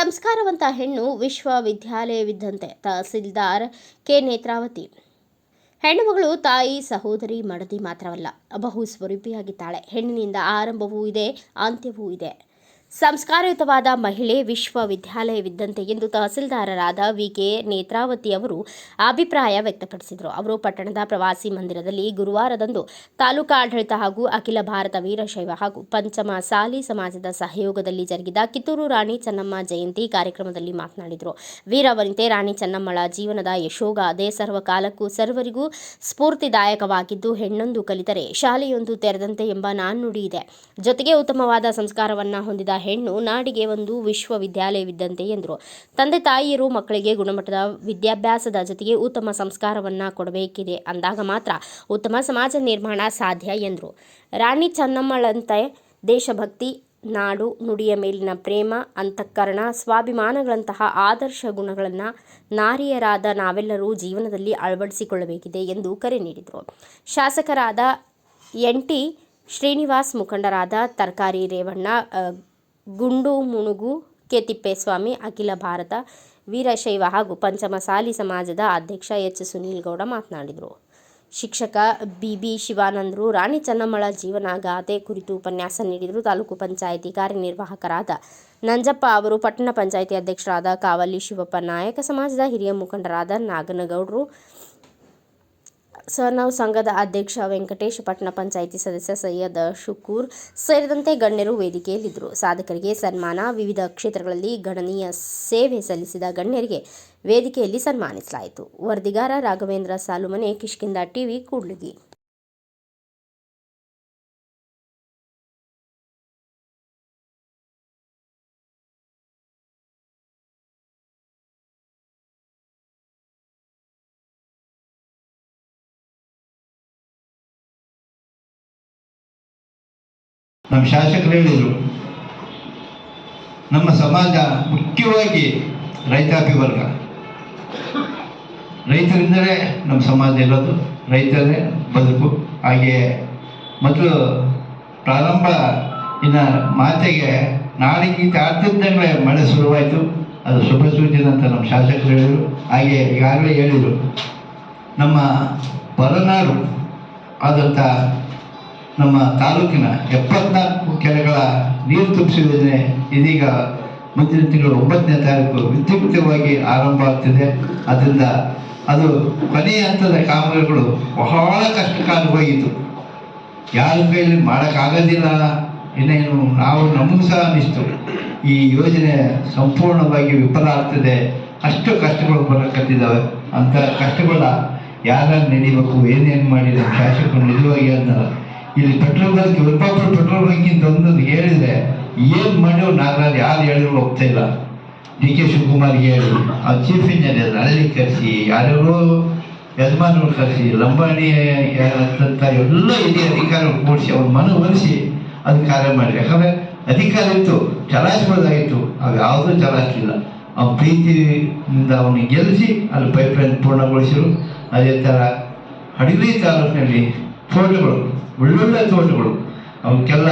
ಸಂಸ್ಕಾರವಂತ ಹೆಣ್ಣು ವಿಶ್ವವಿದ್ಯಾಲಯವಿದ್ದಂತೆ ತಹಸೀಲ್ದಾರ್ ಕೆ. ನೇತ್ರಾವತಿ. ಹೆಣ್ಣು ಮಗಳು ತಾಯಿ, ಸಹೋದರಿ ಮಡದಿ ಮಾತ್ರವಲ್ಲ ಬಹು ಸ್ವರೂಪಿಯಾಗಿದ್ದಾಳೆ ಹೆಣ್ಣಿನಿಂದ ಆರಂಭವೂ ಇದೆ, ಅಂತ್ಯವೂ ಇದೆ. ಸಂಸ್ಕಾರಯುತವಾದ ಮಹಿಳೆ ವಿಶ್ವವಿದ್ಯಾಲಯವಿದ್ದಂತೆ ಎಂದು ತಹಸೀಲ್ದಾರರಾದ ವಿ ಕೆ ನೇತ್ರಾವತಿ ಅವರು ಅಭಿಪ್ರಾಯ ವ್ಯಕ್ತಪಡಿಸಿದರು. ಅವರು ಪಟ್ಟಣದ ಪ್ರವಾಸಿ ಮಂದಿರದಲ್ಲಿ ಗುರುವಾರದಂದು ತಾಲೂಕಾ ಆಡಳಿತ ಹಾಗೂ ಅಖಿಲ ಭಾರತ ವೀರಶೈವ ಹಾಗೂ ಪಂಚಮ ಸಾಲಿ ಸಮಾಜದ ಸಹಯೋಗದಲ್ಲಿ ಜರುಗಿದ ಕಿತ್ತೂರು ರಾಣಿ ಚೆನ್ನಮ್ಮ ಜಯಂತಿ ಕಾರ್ಯಕ್ರಮದಲ್ಲಿ ಮಾತನಾಡಿದರು. ವೀರವನಿತೆ ರಾಣಿ ಚೆನ್ನಮ್ಮಳ ಜೀವನದ ಯಶೋಗಾದೆ ಸರ್ವಕಾಲಕ್ಕೂ ಸರ್ವರಿಗೂ ಸ್ಫೂರ್ತಿದಾಯಕವಾಗಿದ್ದು ಹೆಣ್ಣೊಂದು ಕಲಿತರೆ, ಶಾಲೆಯೊಂದು ತೆರೆದಂತೆ ಎಂಬ ನಾಣ್ಣುಡಿ ಇದೆ. ಜೊತೆಗೆ ಉತ್ತಮವಾದ ಸಂಸ್ಕಾರವನ್ನು ಹೊಂದಿದ ಹೆಣ್ಣು ನಾಡಿಗೆ ಒಂದು ವಿಶ್ವವಿದ್ಯಾಲಯವಿದ್ದಂತೆ ಎಂದರು. ತಂದೆ ತಾಯಿಯರು ಮಕ್ಕಳಿಗೆ ಗುಣಮಟ್ಟದ ವಿದ್ಯಾಭ್ಯಾಸದ ಜೊತೆಗೆ ಉತ್ತಮ ಸಂಸ್ಕಾರವನ್ನು ಕೊಡಬೇಕಿದೆ ಅಂದಾಗ ಮಾತ್ರ ಉತ್ತಮ ಸಮಾಜ ನಿರ್ಮಾಣ ಸಾಧ್ಯ ಎಂದರು. ರಾಣಿ ಚೆನ್ನಮ್ಮಳಂತೆ ದೇಶಭಕ್ತಿ, ನಾಡು, ನುಡಿಯ ಮೇಲಿನ ಪ್ರೇಮ, ಅಂತಃಕರಣ, ಸ್ವಾಭಿಮಾನಗಳಂತಹ ಆದರ್ಶ ಗುಣಗಳನ್ನು ನಾರಿಯರಾದ ನಾವೆಲ್ಲರೂ ಜೀವನದಲ್ಲಿ ಅಳವಡಿಸಿಕೊಳ್ಳಬೇಕಿದೆ ಎಂದು ಕರೆ ನೀಡಿದರು. ಶಾಸಕರಾದ ಎನ್ ಟಿ ಶ್ರೀನಿವಾಸ್ ಮುಖಂಡರಾದ ತರಕಾರಿ ರೇವಣ್ಣ ಗುಂಡು ಮುಣುಗು ಕೆತಿಪ್ಪೇಸ್ವಾಮಿ ಅಖಿಲ ಭಾರತ ವೀರಶೈವ ಹಾಗೂ ಪಂಚಮಸಾಲಿ ಸಮಾಜದ ಅಧ್ಯಕ್ಷ ಎಚ್. ಸುನೀಲ್ ಗೌಡ ಮಾತನಾಡಿದರು. ಶಿಕ್ಷಕ ಬಿ. ಬಿ. ಶಿವಾನಂದರು, ರಾಣಿ ಚೆನ್ನಮ್ಮಳ ಜೀವನಗಾಥೆ ಕುರಿತು ಉಪನ್ಯಾಸ ನೀಡಿದರು. ತಾಲೂಕು ಪಂಚಾಯಿತಿ ಕಾರ್ಯನಿರ್ವಾಹಕರಾದ ನಂಜಪ್ಪ ಅವರು, ಪಟ್ಟಣ ಪಂಚಾಯಿತಿ ಅಧ್ಯಕ್ಷರಾದ ಕಾವಲಿ ಶಿವಪ್ಪ ನಾಯಕ, ಸಮಾಜದ ಹಿರಿಯ ಮುಖಂಡರಾದ ನಾಗನಗೌಡರು ಸನವ್ ಸಂಘದ ಅಧ್ಯಕ್ಷ ವೆಂಕಟೇಶ್, ಪಟ್ಟಣ ಪಂಚಾಯಿತಿ ಸದಸ್ಯ ಸೈಯದ್ ಶುಕೂರ್ ಸೇರಿದಂತೆ ಗಣ್ಯರು ವೇದಿಕೆಯಲ್ಲಿದ್ದರು. ಸಾಧಕರಿಗೆ ಸನ್ಮಾನ, ವಿವಿಧ ಕ್ಷೇತ್ರಗಳಲ್ಲಿ ಗಣನೀಯ ಸೇವೆ ಸಲ್ಲಿಸಿದ ಗಣ್ಯರಿಗೆ ವೇದಿಕೆಯಲ್ಲಿ ಸನ್ಮಾನಿಸಲಾಯಿತು. ವರದಿಗಾರ ರಾಘವೇಂದ್ರ ಸಾಲುಮನೆ ಕಿಷ್ಕಿಂದ ಟಿವಿ, ಕೂಡ್ಲಿಗಿ. ನಮ್ಮ ಶಾಸಕರು ಹೇಳಿದರು, ನಮ್ಮ ಸಮಾಜ ಮುಖ್ಯವಾಗಿ ರೈತಾಪಿ ವರ್ಗ ರೈತರಿಂದಲೇ ನಮ್ಮ ಸಮಾಜ ಇರೋದು ರೈತರೇ ಬದುಕು. ಹಾಗೆ ಮೊದಲು ಪ್ರಾರಂಭ ಇನ್ನು ಮಾತೆಗೆ ನಾಡಿಗೆ ಆಡ್ತಿದ್ದಂಗೆ ಮಳೆ ಶುರುವಾಯಿತು. ಅದು ಶುಭ ಸೂಚನೆ ಅಂತ ನಮ್ಮ ಶಾಸಕರು ಹೇಳಿದರು. ಹಾಗೆ ಈಗಾಗಲೇ ಹೇಳಿದರು, ನಮ್ಮ ಹೊರನಾಡು ಆದಂಥ ನಮ್ಮ ತಾಲೂಕಿನ ಎಪ್ಪತ್ನಾಲ್ಕು ಕೆರೆಗಳ ನೀರು ತುಂಬಿಸುವ ಯೋಜನೆ ಇದೀಗ ಮುಂದಿನ ತಿಂಗಳು ಒಂಬತ್ತನೇ ತಾರೀಕು ವಿದ್ಯುಕ್ತವಾಗಿ ಆರಂಭ ಆಗ್ತಿದೆ. ಅದರಿಂದ ಅದು ಕೊನೆಯ ಹಂತದ ಕಾಮಗಾರಿಗಳು ಬಹಳ ಕಷ್ಟಕಾರವಾಗಿತ್ತು ಯಾರ ಕೈಯಲ್ಲಿ ಮಾಡೋಕ್ಕಾಗೋದಿಲ್ಲ ಇನ್ನೇನು ನಾವು ನಮಗೂ ಸಹ ಅನ್ನಿಸ್ತು. ಈ ಯೋಜನೆ ಸಂಪೂರ್ಣವಾಗಿ ವಿಫಲ ಆಗ್ತದೆ. ಅಷ್ಟು ಕಷ್ಟಗಳು ಬರಕತ್ತಿದ್ದಾವೆ. ಅಂತ ಕಷ್ಟಗಳ ಯಾರ್ಯಾರು ನಡಿಬೇಕು ಏನೇನು ಮಾಡಿ ನಮ್ಮ ಶಾಸಕರು ನಿಜವಾಗಿ ಅಂದಲ್ಲ ಇಲ್ಲಿ ಪೆಟ್ರೋಲ್ ಬಂಕ್ ಇಪ್ಪತ್ತು ಪೆಟ್ರೋಲ್ ಬಂಕಿಂದ ತಂದು ಹೇಳಿದ್ರೆ ಏನು ಮಾಡ್ಯೋ ನಾಗರಾಜ್ ಯಾರು ಹೇಳಿದ್ರು ಹೋಗ್ತಾ ಇಲ್ಲ. ಡಿ ಕೆ ಶಿವಕುಮಾರ್ಗೆ ಹೇಳಿ. ಆ ಚೀಫ್ ಇಂಜಿನಿಯರ್ ಅಲ್ಲಿ ಕರೆಸಿ, ಯಾರ್ಯಾರೋ ಯಜಮಾನರು ಕರೆಸಿ, ಲಂಬಾಣಿ ಅಂತ ಎಲ್ಲ ಇಲ್ಲಿ ಅಧಿಕಾರ ಕೂಡಿಸಿ ಅವ್ರ ಮನವೊಲಿಸಿ ಅದು ಕಾರ್ಯ ಮಾಡಿ ಯಾಕಂದ್ರೆ ಅಧಿಕಾರ ಇತ್ತು ಚಲಾಯಿಸ್ಬೋದಾಗಿತ್ತು ಅವು ಯಾವುದೂ ಚಲಾಯಿಸಲಿಲ್ಲ ಅವ್ನ ಪ್ರೀತಿಯಿಂದ ಅವನಿಗೆ ಗೆಲ್ಲಿಸಿ ಅಲ್ಲಿ ಪೈಪ್ ಲೈನ್ ಪೂರ್ಣಗೊಳಿಸಿದ್ರು. ಅದೇ ಥರ ಹಡಗಲಿ ತಾಲೂಕಿನಲ್ಲಿ ತೋಟಗಳು ಒಳ್ಳೊಳ್ಳೆ ತೋಟಗಳು ಅವಕ್ಕೆಲ್ಲ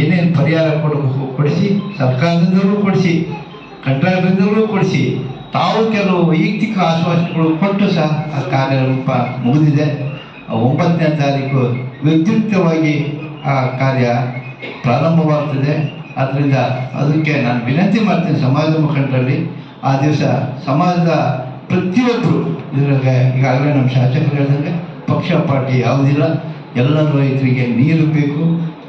ಏನೇನು ಪರಿಹಾರ ಕೊಡಬೇಕು ಕೊಡಿಸಿ, ಸರ್ಕಾರದಿಂದಲೂ ಕೊಡಿಸಿ ಕಂಟ್ರಾಕ್ಟರ್ದಿಂದಲೂ ಕೊಡಿಸಿ, ತಾವು ಕೆಲವು ವೈಯಕ್ತಿಕ ಆಶ್ವಾಸನೆಗಳು ಕೊಟ್ಟು ಸಹ ಆ ಕಾರ್ಯರೂಪ ಮುಗಿದಿದೆ. ಒಂಬತ್ತನೇ ತಾರೀಕು ವಿದ್ಯುಕ್ತವಾಗಿ ಆ ಕಾರ್ಯ ಪ್ರಾರಂಭವಾಗ್ತದೆ. ಆದ್ದರಿಂದ ಅದಕ್ಕೆ ನಾನು ವಿನಂತಿ ಮಾಡ್ತೀನಿ ಸಮಾಜ ಮುಖಂಡರಲ್ಲಿ. ಆ ದಿವಸ ಸಮಾಜದ ಪ್ರತಿಯೊಬ್ಬರು ಇದ್ರಾಗ ಈಗಾಗಲೇ ನಮ್ಮ ಶಾಸಕರು ಹೇಳಿದಂಗೆ ಪಕ್ಷ ಪಾರ್ಟಿ ಯಾವುದಿಲ್ಲ. ಎಲ್ಲರೂ ರೈತರಿಗೆ ನೀರು ಬೇಕು,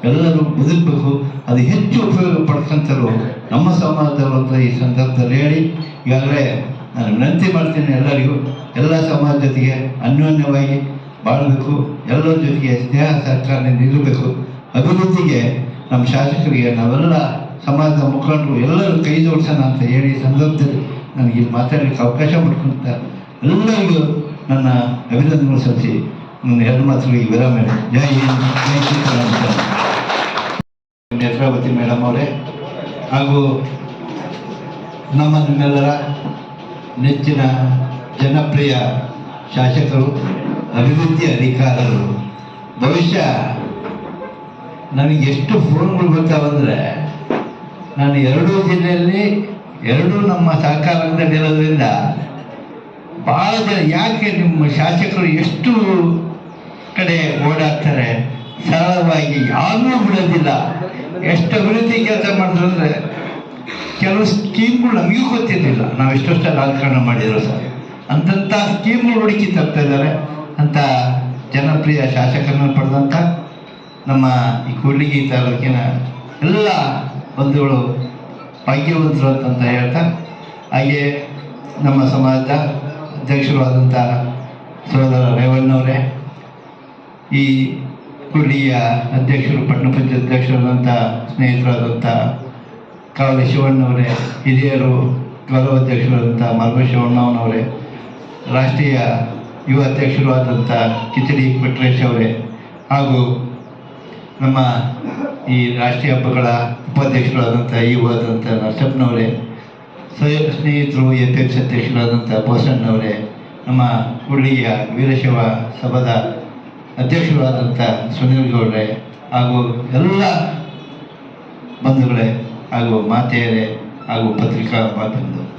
ಎಲ್ಲರೂ ಬದುಕಬೇಕು. ಅದು ಹೆಚ್ಚು ಉಪಯೋಗ ಪಡ್ಕೊಂತಾರೋ ನಮ್ಮ ಸಮಾಜದವರು ಈ ಸಂದರ್ಭದಲ್ಲಿ ಹೇಳಿ, ಈಗಾಗಲೇ ನಾನು ವಿನಂತಿ ಮಾಡ್ತೀನಿ ಎಲ್ಲರಿಗೂ, ಎಲ್ಲ ಸಮಾಜ ಜೊತೆಗೆ ಅನ್ಯೋನ್ಯವಾಗಿ ಬಾಳಬೇಕು, ಎಲ್ಲರ ಜೊತೆಗೆ ಸ್ನೇಹ ಸಹಕಾರದಿಂದ ಇರಬೇಕು ಅಭಿವೃದ್ಧಿಗೆ ನಮ್ಮ ಶಾಸಕರಿಗೆ ನಾವೆಲ್ಲ ಸಮಾಜದ ಮುಖಂಡರು ಎಲ್ಲರೂ ಕೈ ಜೋಡಿಸೋಣ ಅಂತ ಹೇಳಿ ಸಂದರ್ಭದಲ್ಲಿ ನನಗೆ ಮಾತಾಡಲಿಕ್ಕೆ ಅವಕಾಶ ಮಾಡ್ಕೊಂತ ಎಲ್ಲರಿಗೂ ನನ್ನ ಅಭಿನಂದನೆಗಳು ಸಲ್ಲಿಸಿ. ನನ್ನ ಎರಡು ಮಾತುಗಳಿಗೆ ವಿರಾಮ. ಜೈ ಹಿಂದ್ ನೇತ್ರಾವತಿ ಮೇಡಮ್ ಅವರೇ ಹಾಗೂ ನಮ್ಮ ನಿಮ್ಮೆಲ್ಲರ ನೆಚ್ಚಿನ ಜನಪ್ರಿಯ ಶಾಸಕರು, ಅಭಿವೃದ್ಧಿ ಅಧಿಕಾರರು, ಭವಿಷ್ಯ ನನಗೆ ಎಷ್ಟು ಫೋನ್ಗಳು ಬರ್ತಾವಂದರೆ ನಾನು ಎರಡೂ ಜಿಲ್ಲೆಯಲ್ಲಿ ಎರಡೂ ನಮ್ಮ ಸಹಕಾರದಲ್ಲಿರೋದ್ರಿಂದ ಭಾಳ ಜನ ಯಾಕೆ ನಿಮ್ಮ ಶಾಸಕರು ಎಷ್ಟು ಕಡೆ ಓಡಾಡ್ತಾರೆ. ಸರಳವಾಗಿ ಯಾರನ್ನೂ ಬಿಡೋದಿಲ್ಲ. ಎಷ್ಟು ಅಭಿವೃದ್ಧಿ ಕೆಲಸ ಮಾಡಿದ್ರು ಕೆಲವು ಸ್ಕೀಮ್ಗಳು ನಮಗೂ ಗೊತ್ತಿರಲಿಲ್ಲ. ನಾವು ಎಷ್ಟೆಷ್ಟು ರಾಜಕಾರಣ ಮಾಡಿದ್ರು ಸರ್. ಅಂತಂಥ ಸ್ಕೀಮ್ಗಳು ಹುಡುಕಿ ತರ್ತಾ ಇದ್ದಾರೆ. ಅಂತ ಜನಪ್ರಿಯ ಶಾಸಕರನ್ನು ಪಡೆದಂಥ ನಮ್ಮ ಈ ಕೂಡ್ಲಿಗಿ ತಾಲೂಕಿನ ಎಲ್ಲ ಬಂಧುಗಳು ಭಾಗ್ಯವಂತರು ಅಂತ ಹೇಳ್ತಾ, ಹಾಗೆ ನಮ್ಮ ಸಮಾಜದ ಅಧ್ಯಕ್ಷರು ಆದಂಥ ಸೋದರ ರೇವಣ್ಣವರೇ ಈ ಕೂಡ್ಲಿಯ ಅಧ್ಯಕ್ಷರು ಪಟ್ಟಣ ಪಂಚಾಯತ್ ಅಧ್ಯಕ್ಷರಾದಂಥ ಸ್ನೇಹಿತರಾದಂಥ ಕಾವಲಿ ಶಿವಣ್ಣವರೇ, ಹಿರಿಯರು, ಗೌರವ ಅಧ್ಯಕ್ಷರಾದಂಥ ಮಲ್ಬ ಶಿವಣ್ಣವನವರೇ, ರಾಷ್ಟ್ರೀಯ ಯುವ ಅಧ್ಯಕ್ಷರು ಆದಂಥ ಕಿಚಡಿ ಕೊಟ್ರೇಶ್ ಅವರೇ, ಹಾಗೂ ನಮ್ಮ ಈ ರಾಷ್ಟ್ರೀಯ ಹಬ್ಬಗಳ ಉಪಾಧ್ಯಕ್ಷರಾದಂಥ ಯುವ ಆದಂಥ ನರಸಪ್ಪನವರೇ ಸಹ ಸ್ನೇಹಿತರು ಎಫ್ ಎಕ್ಸ್ ಅಧ್ಯಕ್ಷರಾದಂಥ ಬೋಸಣ್ಣವರೇ, ನಮ್ಮ ಹುಳ್ಳಿಯ ವೀರಶೈವ ಸಭಾದ ಅಧ್ಯಕ್ಷರಾದಂಥ ಸುನೀಲ್ ಗೌಡ್ರೆ ಹಾಗೂ ಎಲ್ಲ ಬಂಧುಗಳೇ ಹಾಗೂ ಮಾತೆಯರೇ ಹಾಗೂ ಪತ್ರಿಕಾ ಮಾಧ್ಯಮದವರು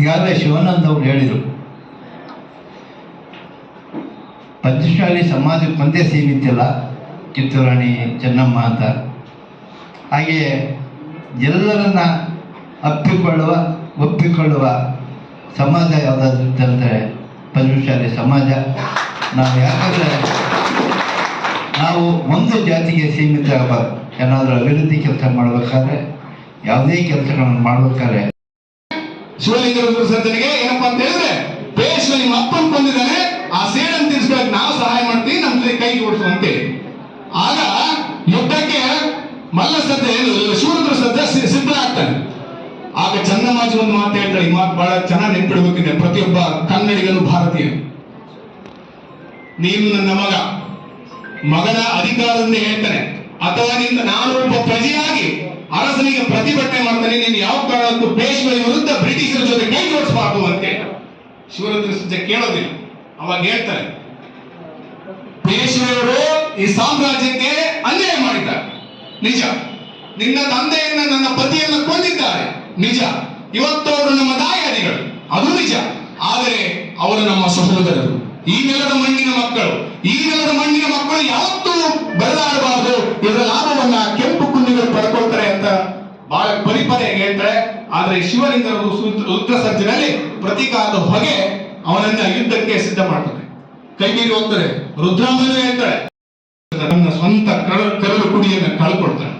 ಈಗಾಗಲೇ ಶಿವಾನಂದ್ ಅವರು ಹೇಳಿದರು, ಪಂಚಶಾಲಿ ಸಮಾಜಕ್ಕೆ ಒಂದೇ ಸೀಮಿತ ಇಲ್ಲ ಕಿತ್ತೂರಾಣಿ ಚೆನ್ನಮ್ಮ ಅಂತ. ಹಾಗೆಯೇ ಎಲ್ಲರನ್ನ ಅಪ್ಪಿಕೊಳ್ಳುವ, ಒಪ್ಪಿಕೊಳ್ಳುವ ಸಮಾಜ ಯಾವುದಾದ್ರು ಅಂತಂದರೆ ಪಂಚಶಾಲಿ ಸಮಾಜ. ನಾವು ಯಾಕಂದರೆ ನಾವು ಒಂದು ಜಾತಿಗೆ ಸೀಮಿತ ಆಗಬಾರ್ದು ಏನಾದರೂ ಅಭಿವೃದ್ಧಿ ಕೆಲಸ ಮಾಡ್ಬೇಕಾದ್ರೆ, ಯಾವುದೇ ಕೆಲಸಗಳನ್ನು ಮಾಡ್ಬೇಕಾದ್ರೆ. ಶಿವಲಿಂಗ ಸರ್ಜನಿಗೆ ಏನಪ್ಪಾ ಅಂತ ಹೇಳಿದ್ರೆ ಪೇಶ್ವ ನಿಮ್ಮ ಅಪ್ಪನ ಬಂದಿದ್ದಾನೆ ಆ ಸೇಡನ್ ತಿರ್ಸ್ಬೇಕು ನಾವು ಸಹಾಯ ಮಾಡ್ತೀವಿ ನಮ್ಮ ಜೊತೆ ಕೈ ಜೋಡಿಸು ಅಂತೇಳಿ ಆಗ ಯುದ್ಧಕ್ಕೆ ಮಲ್ಲ ಸದ್ಯ ಶಿವರುದ್ರ ಸದ್ಯ ಸಿದ್ಧ ಆಗ್ತಾನೆ. ಆಗ ಚನ್ನಮಾಜಿ ಒಂದು ಮಾತು ಹೇಳ್ತಾಳೆ, ಈ ಮಾತು ಬಹಳ ಚೆನ್ನಾಗಿ ನೆನ್ಪಿಡ್ಬೇಕಿದೆ ಪ್ರತಿಯೊಬ್ಬ ಕನ್ನಡಿಗನು ಭಾರತೀಯ. ನೀನು ನನ್ನ ಮಗ. ಮಗನ ಅಧಿಕಾರದಿಂದ ಹೇಳ್ತಾನೆ. ಅಥವಾ ನಿನ್ನ ನಾನು ಒಬ್ಬ ಪ್ರಜೆಯಾಗಿ ಅರಸನಿಗೆ ಪ್ರತಿಭಟನೆ ಮಾಡ್ತಾನೆ. ನೀನು ಯಾವ ಕಾರಣಕ್ಕೂ ಪೇಶ್ವೆಯ ವಿರುದ್ಧ ಬ್ರಿಟಿಷರ ಜೊತೆ ಕೈ ಜೋಡಿಸಬಾರ್ದು ಅಂತೆ ಶಿವರಂದ್ರ ಸಜ್ಜೆ ಕೇಳೋದಿಲ್ಲ. ಅವಾಗ ಹೇಳ್ತಾರೆ. ಪೇಶ್ವೆಯವರು ಈ ಸಾಮ್ರಾಜ್ಯಕ್ಕೆ ಅನ್ಯಾಯ ಮಾಡಿದ್ದಾರೆ. ನಿಜ. ನಿನ್ನ ತಂದೆಯನ್ನ ನನ್ನ ಪತಿಯನ್ನ ಕೊಂದಿದ್ದಾರೆ. ನಿಜ. ಇವತ್ತು ಅವರು ನಮ್ಮ ದಾಯಾದಿಗಳು. ಅದು ನಿಜ. ಆದರೆ ಅವರು ನಮ್ಮ ಸಹೋದರರು. ಈ ನೆಲದ ಮಣ್ಣಿನ ಮಕ್ಕಳು, ಈ ನೆಲದ ಮಣ್ಣಿನ ಮಕ್ಕಳು ಯಾವತ್ತೂ ಬೆಳೆದಾಡಬಾರದು ಇದರ ಲಾಭವನ್ನ ಕೆಂಪು ಕುಂದಿಗಳು ಪಡ್ಕೊಳ್ತಾರೆ ಅಂತ ಬಹಳ ಪರಿಪರಿಯಾಗಿ ಹೇಳ್ತಾರೆ. ಆದ್ರೆ ಶಿವಲಿಂಗರ ರುದ್ರ ಸಜ್ಜನಲ್ಲಿ ಪ್ರತೀಕಾದ ಹೊಗೆ ಅವನನ್ನ ಯುದ್ಧಕ್ಕೆ ಸಿದ್ಧ ಮಾಡ್ತಾರೆ. ಕೈ ಮೀರಿ ಹೋಗ್ತಾರೆ. ರುದ್ರಾಮನು ಹೇಳ್ತಾರೆ. ತನ್ನ ಸ್ವಂತ ಕರಳು ಕುಡಿಯನ್ನು ಕಳ್ಕೊಳ್ತಾನೆ.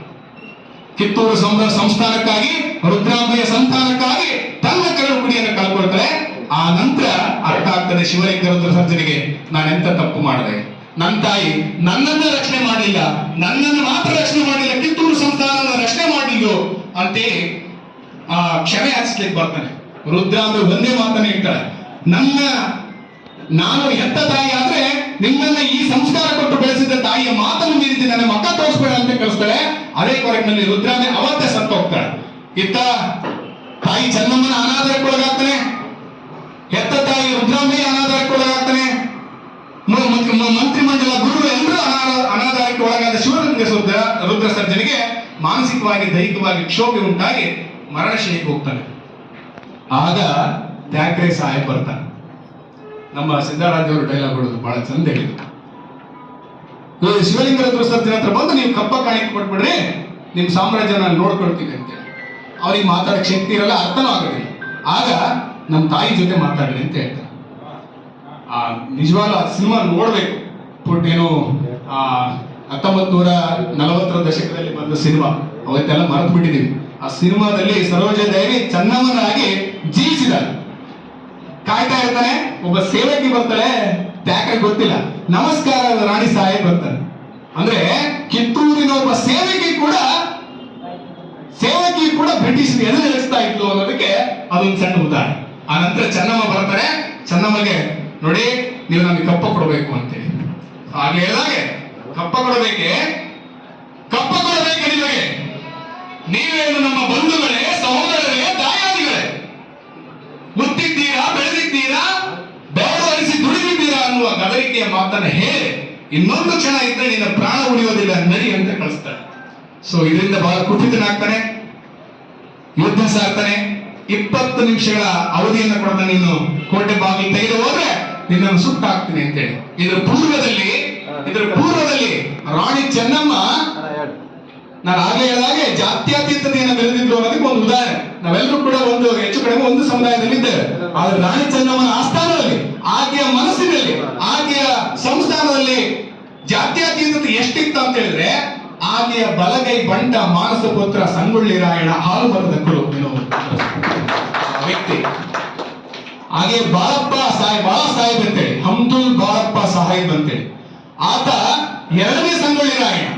ಕಿತ್ತೂರು ಸಂಸ್ಥಾನಕ್ಕಾಗಿ ರುದ್ರಾಮಯ ಸಂತಾನಕ್ಕಾಗಿ ತನ್ನ ಕರಳು ಕುಡಿಯನ್ನು ಕಳ್ಕೊಳ್ತಾಳೆ ಆ ನಂತರ ಅರ್ಥ ಆಗ್ತದೆ ಶಿವಲಿಂಗರ ಸರ್ಜನೆಗೆ ಸರ್ಜನಿಗೆ ನಾನೆಂತ ತಪ್ಪು ಮಾಡಿದೆ? ನನ್ನ ತಾಯಿ ನನ್ನನ್ನ ರಕ್ಷಣೆ ಮಾಡಲಿಲ್ಲ ನನ್ನನ್ನು ಮಾತ್ರ ರಕ್ಷಣೆ ಮಾಡಲಿಲ್ಲ ಕಿತ್ತೂರು ಸಂಸ್ಥಾನ ರಕ್ಷಣೆ ಮಾಡಲಿಲ್ಲೋ ಅಂತೇಳಿ ಆ ಕ್ಷಮೆ ಹಾಕಿಸ್ಲಿಕ್ಕೆ ಬರ್ತಾನೆ. ರುದ್ರಾಂಬೆ ಒಂದೇ ಮಾತನ್ನ ಹೇಳ್ತಾಳೆ, ನನ್ನ, ನಾನು ಹೆತ್ತ ತಾಯಿ ಆದ್ರೆ ನಿಮ್ಮನ್ನ ಈ ಸಂಸ್ಕಾರ ಕೊಟ್ಟು ಬೆಳೆಸಿದ ತಾಯಿಯ ಮಾತನ್ನು ಮೀರಿದ್ದು ನನ್ನ ಮಕ್ಕ ತೋರಿಸ್ಬೇಡ ಅಂತ ಕಳಿಸ್ತಾಳೆ. ಅದೇ ಕೊರಗಿನಲ್ಲಿ ರುದ್ರಾಮೆ ಅವತ್ತೇ ಸತ್ತು ಹೋಗ್ತಾಳೆ ಇತ್ತ ತಾಯಿ ಚೆನ್ನಮ್ಮನ ಅನಾದರಕ್ಕೆ ಒಳಗಾಗ್ತಾನೆ ಹೆತ್ತ ತಾಯಿ ರುದ್ರಾಂಬೆ ಅನಾದಾಯಕ್ಕೆ ಒಳಗಾಗ್ತಾನೆ ಮಂತ್ರಿ ಮ- ಮ- ಮಂತ್ರಿಮಂಡಲ ಗುರು ಎಲ್ಲರೂ ಅನಾ- ಅನಾದಾರಕ್ಕೆ ಒಳಗಾದ ಶಿವಲಿಂಗ ರುದ್ರ ರುದ್ರ ಸರ್ಜನಿಗೆ ಮಾನಸಿಕವಾಗಿ, ದೈಹಿಕವಾಗಿ ಕ್ಷೋಭೆ ಉಂಟಾಗಿ ಮರಣಶೈಲಿಗೆ ಹೋಗ್ತಾನೆ. ಆಗ ತ್ಯಾಕ್ರೆ ಸಹಾಯ ಬರ್ತಾನೆ. ನಮ್ಮ ಸಿದ್ದರಾಜವರು ಡೈಲಾಗ್ ಹೊಡೋದು ಬಹಳ ಚಂದ ಹೇಳಿದ್ರು. ಶಿವಲಿಂಗ ರುದ್ರ ಸರ್ಜನ ಹತ್ರ ಬಂದು ನೀವು ಕಪ್ಪ ಕಾಣಿಕೆ ಕೊಟ್ಬಿಡ್ರಿ ನಿಮ್ಮ ಸಾಮ್ರಾಜ್ಯ ನಾನು ನೋಡ್ಕೊಳ್ತೀನಿ ಅಂತೇಳಿ. ಅವ್ರಿಗೆ ಮಾತಾಡಕ್ ಶಕ್ತಿ ಇರಲ್ಲ, ಅರ್ಥನೂ ಆಗೋದಿಲ್ಲ. ಆಗ ನಮ್ಮ ತಾಯಿ ಜೊತೆ ಮಾತಾಡಿದೆ ಅಂತ ಹೇಳ್ತಾರೆ. ಆ ನಿಜವಾದ ಸಿನಿಮಾ ನೋಡ್ಬೇಕು. ಪುಟ್ ಏನು, ಆ ಹತ್ತೊಂಬತ್ ನೂರ ನಲವತ್ತರ ದಶಕದಲ್ಲಿ ಬಂದ ಸಿನಿಮಾ, ಅವತ್ತೆಲ್ಲ ಮರೆತು ಬಿಟ್ಟಿದ್ದೀವಿ ಆ ಸಿನಿಮಾದಲ್ಲಿ ಸರೋಜ ದೇವಿ ಚನ್ನಮ್ಮನಾಗಿ ಜೀವಿಸಿದ್ದಾರೆ ಕಾಯ್ತಾ ಇರ್ತಾನೆ, ಒಬ್ಬ ಸೇವಕಿ ಬರ್ತಾಳೆ, ಯಾಕೆ ಗೊತ್ತಿಲ್ಲ. ನಮಸ್ಕಾರ ರಾಣಿ ಸಾಹೇಬ್ ಬರ್ತಾನೆ. ಅಂದ್ರೆ ಕಿತ್ತೂರಿನ ಒಬ್ಬ ಸೇವಕಿ ಕೂಡ ಸೇವಕಿ ಕೂಡ ಬ್ರಿಟಿಷ್ ಎದುರು ನಡೆಸ್ತಾ ಇತ್ತು ಅನ್ನೋದಕ್ಕೆ ಅದೊಂದು ಸಣ್ಣ ಉದಾಹರಣೆ. ಆ ನಂತರ ಚೆನ್ನಮ್ಮ ಬರ್ತಾರೆ. ಚೆನ್ನಮ್ಮಗೆ ನೋಡಿ, ನೀವು ನಮಗೆ ಕಪ್ಪ ಕೊಡಬೇಕು ಅಂತೇಳಿ. ಹಾಗೆ. ಹೇಳಿದಾಗೆ ಕಪ್ಪ ಕೊಡಬೇಕೆ? ಕಪ್ಪ ಕೊಡಬೇಕೆ ನಿಮಗೆ. ನೀವೇನು ನಮ್ಮ ಬಂಧುಗಳೇ, ಸಹೋದರರೇ, ದಾಯಾದಿಗಳೇ. ಮುತ್ತಿದ್ದೀರಾ ಬೆಳೆದಿದ್ದೀರಾ ಬೆವರು ಹರಿಸಿ ದುಡಿದಿದ್ದೀರಾ ಅನ್ನುವ ಗದರಿಕೆಯ ಮಾತನ್ನ ಹೇಳಿ, ಇನ್ನೊಂದು ಕ್ಷಣ ಇದ್ರೆ ನಿನ್ನ ಪ್ರಾಣ ಉಳಿಯೋದಿಲ್ಲ ನರಿ ಅಂತ ಕಳಿಸ್ತಾರೆ. ಸೊ ಇದರಿಂದ ಬಹಳ ಕುಪಿತನಾಗ್ತಾನೆ ಯುದ್ಧ ಸಾರ್ತಾನೆ ಇಪ್ಪತ್ತು ನಿಮಿಷಗಳ ಅವಧಿಯನ್ನು ಕೊಡ್ತಾನೆ ನೀನು ಕೋಟೆ ಬಾಗಿಲು ತೆಗೆದು ಹೋದ್ರೆ ನಿನ್ನನ್ನು ಅಂತ ಅಂತೇಳಿ. ಇದ್ರ ಪೂರ್ವದಲ್ಲಿ ಇದ್ರ ಪೂರ್ವದಲ್ಲಿ ರಾಣಿ ಚೆನ್ನಮ್ಮ ನಾನು ಆಗಲೇ ಹೇಳಿದಾಗೆ ಜಾತ್ಯತೀತತೆಯನ್ನು ಬೆಳೆದಿದ್ರು ಅನ್ನೋದಕ್ಕೆ ಒಂದು ಉದಾಹರಣೆ. ನಾವೆಲ್ಲರೂ ಕೂಡ ಒಂದು ಹೆಚ್ಚು ಕಡಿಮೆ ಒಂದು ಸಮುದಾಯದಲ್ಲಿ ಇದ್ದೇವೆ. ಆದ್ರೆ ರಾಣಿ ಚೆನ್ನಮ್ಮನ ಆಸ್ಥಾನದಲ್ಲಿ ಆಕೆಯ ಮನಸ್ಸಿನಲ್ಲಿ ಆಕೆಯ ಸಂಸ್ಥಾನದಲ್ಲಿ ಜಾತ್ಯಾತೀತತೆ ಎಷ್ಟಿತ್ತು ಅಂತ ಹೇಳಿದ್ರೆ ಆಕೆಯ ಬಲಗೈ ಬಂಟ ಮಾನಸ ಪುತ್ರ ಸಂಗೊಳ್ಳಿ ರಾಯಣ ಹಾಲು ಬರದ ಕುರು ವ್ಯಕ್ತಿ. ಹಾಗೆ ಬಾಳಪ್ಪ ಸಾಹೇಬ್ ಬಾಳ ಸಾಹೇಬ್ ಅಂತೇಳಿ ಹಮ್ದುಲ್ ಬಾಳಪ್ಪ ಸಾಹೇಬ್ ಅಂತೇಳಿ ಆತ ಎರಡನೇ ಸಂಗೊಳ್ಳಿ ರಾಯಣ.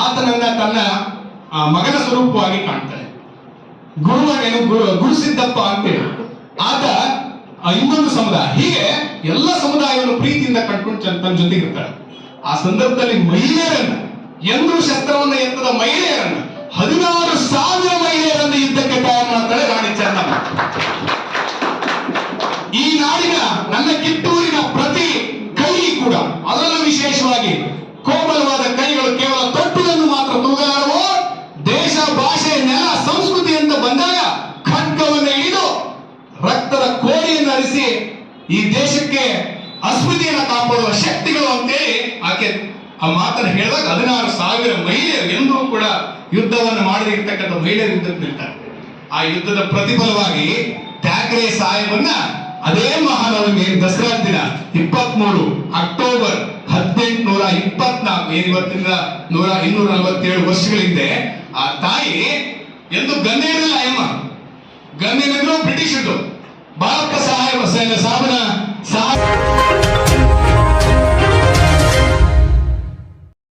ಆತನನ್ನ ತನ್ನ ಮಗನ ಸ್ವರೂಪವಾಗಿ ಕಾಣ್ತಾನೆ. ಏನು ಗುರು ಗುರುಸಿದ್ದಪ್ಪ ಅಂತೇಳಿ ಆತ ಇನ್ನೊಂದು ಸಮುದಾಯ. ಹೀಗೆ ಎಲ್ಲ ಸಮುದಾಯವನ್ನು ಪ್ರೀತಿಯಿಂದ ಕಟ್ಕೊಂಡು ತನ್ನ ಜೊತೆಗಿರ್ತಾಳೆ. ಆ ಸಂದರ್ಭದಲ್ಲಿ ಮಹಿಳೆಯರನ್ನ ಎಂದ್ರು ಶಸ್ತ್ರವನ್ನು ಎತ್ತದ ಮಹಿಳೆಯರನ್ನು? ಹದಿನಾರು ಸಾವಿರ ಮಹಿಳೆಯರನ್ನು ಯುದ್ಧಕ್ಕೆ ತಯಾರು ಮಾಡ್ತಾಳೆ ರಾಣಿ ಚೆನ್ನಮ್ಮ ಈ ನಾಡಿನ ನನ್ನ ಕಿತ್ತೂರಿನ ಪ್ರತಿ ಕೈ ಕೂಡ, ಅದರಲ್ಲೂ ವಿಶೇಷವಾಗಿ ಕೋಮಲವಾದ ಕೈಗಳು ಕೇವಲ ಕಟ್ಟುಗಳನ್ನು ಮಾತ್ರ ತೂಗಲಾರವು ದೇಶ, ಭಾಷೆ, ನೆಲ, ಸಂಸ್ಕೃತಿ ಅಂತ ಬಂದಾಗ ಖಡ್ಗವನ್ನು ಹಿಡಿದು ರಕ್ತದ ಕೋಳಿಯನ್ನು ಅರಿಸಿ ಈ ದೇಶಕ್ಕೆ ಅಸ್ಮಿತೆಯನ್ನು ಕಾಪಾಡುವ ಶಕ್ತಿಗಳು ಅಂತೇಳಿ ಆಕೆ ಆ ಮಾತನ್ನು ಹೇಳಿದಾಗ ಹದಿನಾರು ಸಾವಿರ ಮಹಿಳೆಯರು ಎಂದೂ ಕೂಡ ಯುದ್ಧವನ್ನು ಮಾಡದೇ ಇರ್ತಕ್ಕಂಥ ಮಹಿಳೆಯರು ಯುದ್ಧಕ್ಕೆ ನಿಲ್ತಾರೆ. ಆ ಯುದ್ಧದ ಪ್ರತಿಫಲವಾಗಿ ಠಾಕ್ರೆ ಸಾಹೇಬನ್ನ ಅದೇ ಮಹಾನವಮಿ ದಸರಾ ದಿನ ಇಪ್ಪತ್ಮೂರು ಅಕ್ಟೋಬರ್ ಹದಿನೆಂಟುನೂರ ಇಪ್ಪತ್ನಾಲ್ಕು, ಏನ್ ಇವತ್ತಿಂದ ನೂರ ಇನ್ನೂರ ನಲವತ್ತೇಳು ವರ್ಷಗಳಿಂದೆ ಆ ತಾಯಿ ಎಂದು ಗಂಧೇರಿಲ್ಲ ಅಯ್ಯಮ್ಮ. ಗಂಧೇರಿದ್ರು ಬ್ರಿಟಿಷರು. ಸಹಾಯ ಸಾಹೇಬ ಸಾಧನ ಸಹಾಯ